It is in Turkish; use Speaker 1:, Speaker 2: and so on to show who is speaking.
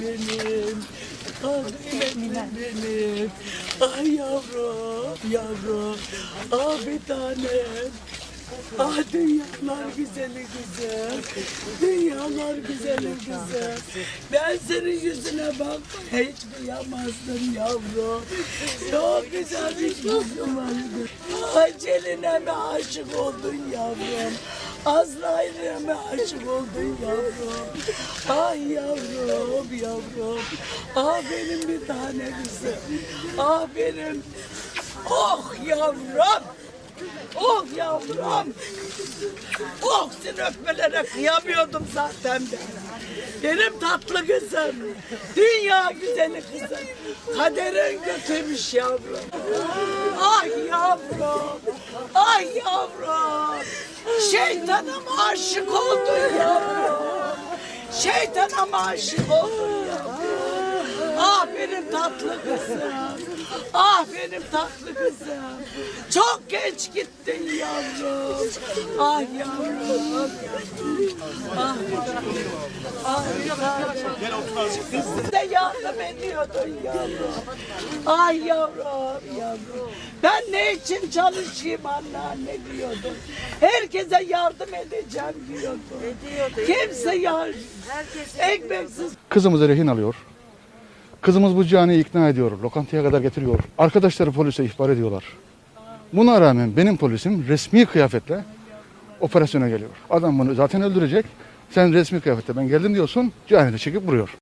Speaker 1: benim. Ah kıymetli benim. Ah yavrum, yavrum. Ah bir tanem. Ah dünyalar güzeli güzel. Dünyalar güzeli güzel. Ben senin yüzüne bak hiç kıyamazdım yavrum. Çok güzel bir yüzün vardı. Ah Celine mi aşık oldun yavrum? Azrail'e mi aşık oldun yavrum? Ah yavrum yavrum. Ah benim bir tane kızım. Ah benim. Oh yavrum. Oh yavrum. Oh seni öpmelere kıyamıyordum zaten ben. Benim tatlı kızım. Dünya güzeli kızım. Kaderin götürmüş yavrum. Ah yavrum. Ah yavrum. Şeytana mı aşık oldun yavrum? Şeytana mı aşık oldun yavrum? Ah benim tatlı kızım. Ah benim tatlı kızım. Çok geç gittin yavrum. Ah yavrum. De yardım ediyordun yavrum. Ah yavrum yavrum. Ben ne için çalışayım anneanne diyordun. Herkese yardım edeceğim diyordun. Kimse yardım. Ekmeksiz
Speaker 2: Kızımızı rehin alıyor. Kızımız bu caniyi ikna ediyor. Lokantaya kadar getiriyor. Arkadaşları polise ihbar ediyorlar. Buna rağmen benim polisim resmi kıyafetle operasyona geliyor. Adam bunu zaten öldürecek. Sen resmi kıyafetle ben geldim diyorsun. Caniyi de çekip vuruyor.